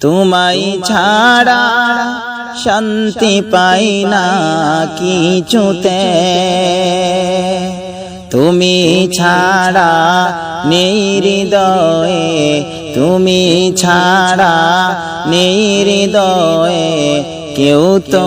তোমায় ছাড়া শান্তি পাই না কিছুতে। তুমি ছাড়া নেই তুমি ছাড়া নেই কেউ তো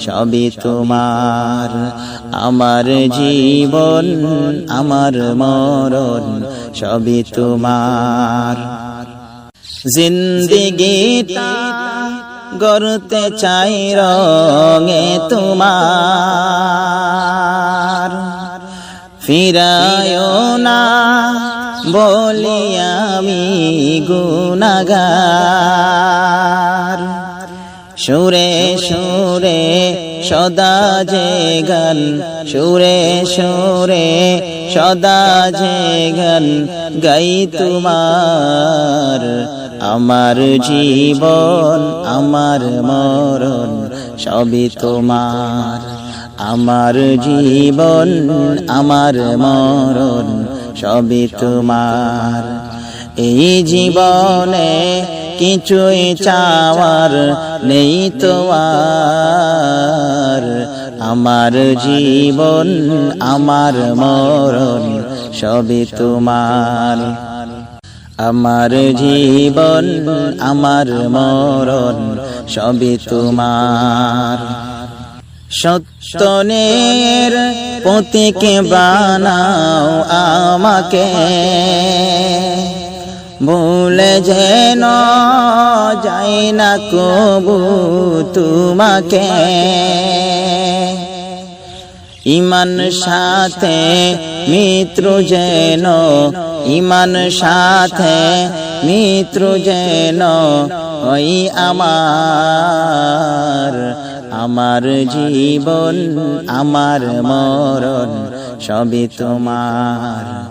সবই তোমার। আমার জীবন, আমার মরণ, সবই তোমার। জিন্দিগিটা গড়তে চাই রঙে তোমার। ফিরায় না বলি আমি গুনাগার। সুরে সুরে সদা যে গান সুরে সুরে সদা যে গান গাই তোমার আমার জীবন, আমার মরণ, সবই তোমার। আমার জীবন, আমার মরণ, সবই তোমার। এই জীবনে কিছুই চাওয়ার নেই তো আমার জীবন, আমার মরণ, সবই তোমার। আমার জীবন, আমার মরণ, সবই তোমার। সত্যনের পতিকে বানাও আমাকে। ভুলে যেন যাই না কবু তোমাকে। ইমান সাথে মিত্র যেন, ইমান সাথে মিত্র যেন ওই আমার। আমার জীবন, আমার মরণ সবই তোমার।